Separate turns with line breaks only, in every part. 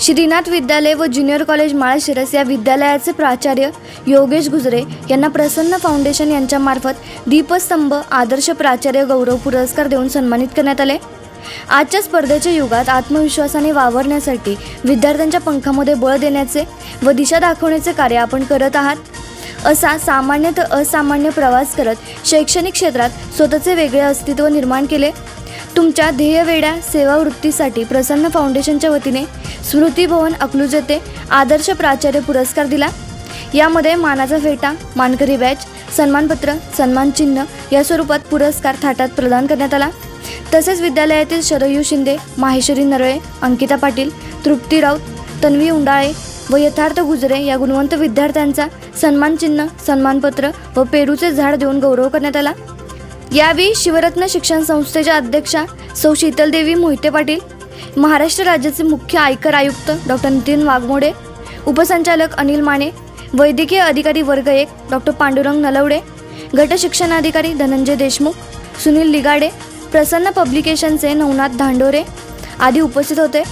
Shrinath विद्यालय व junior college Malshiras या विद्यालयाचे प्राचार्य योगेश गुजरे यांना प्रसन्न फाउंडेशन यांच्यामार्फत दीपस्तंभ आदर्श प्राचार्य गौरव पुरस्कार देऊन सन्मानित करण्यात आले. आजच्या स्पर्धेच्या युगात आत्मविश्वासाने वावरण्यासाठी विद्यार्थ्यांच्या पंखामध्ये बळ देण्याचे व दिशा दाखवण्याचे कार्य आपण करत आहात. असा सामान्य तर असामान्य प्रवास करत शैक्षणिक क्षेत्रात स्वतःचे वेगळे अस्तित्व निर्माण केले. तुमच्या ध्येयवेड्या सेवावृत्तीसाठी प्रसन्न फाउंडेशनच्या वतीने स्मृती भवन अकलूज येथे आदर्श प्राचार्य पुरस्कार दिला. यामध्ये मानाचा फेटा मानकरी बॅच सन्मानपत्र सन्मानचिन्ह या स्वरूपात पुरस्कार थाटात प्रदान करण्यात आला. तसेच विद्यालयातील शरयू शिंदे माहेश्वरी नरळे अंकिता पाटील तृप्ती राऊत तन्वी उंडाळे व यथार्थ गुजरे या गुणवंत विद्यार्थ्यांचा सन्मानचिन्ह सन्मानपत्र व पेरूचे झाड देऊन गौरव करण्यात आला. यावेळी शिवरत्न शिक्षण संस्थेच्या अध्यक्षा सौ शीतलदेवी मोहिते पाटील महाराष्ट्र राज्याचे मुख्य आयकर आयुक्त डॉक्टर नितीन वाघमोडे उपसंचालक अनिल माने वैद्यकीय अधिकारी वर्ग एक डॉक्टर पांडुरंग नलवडे गट शिक्षणाधिकारी धनंजय देशमुख सुनील लिगाडे प्रसन्न पब्लिकेशनचे नवनाथ धांडोरे आदी उपस्थित होते.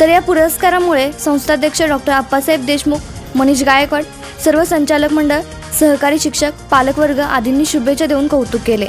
तर या पुरस्कारामुळे संस्थाध्यक्ष डॉक्टर आप्पासाहेब देशमुख मनीष गायकवाड सर्व संचालक मंडळ सहकारी शिक्षक पालकवर्ग आदींनी शुभेच्छा देऊन कौतुक केले.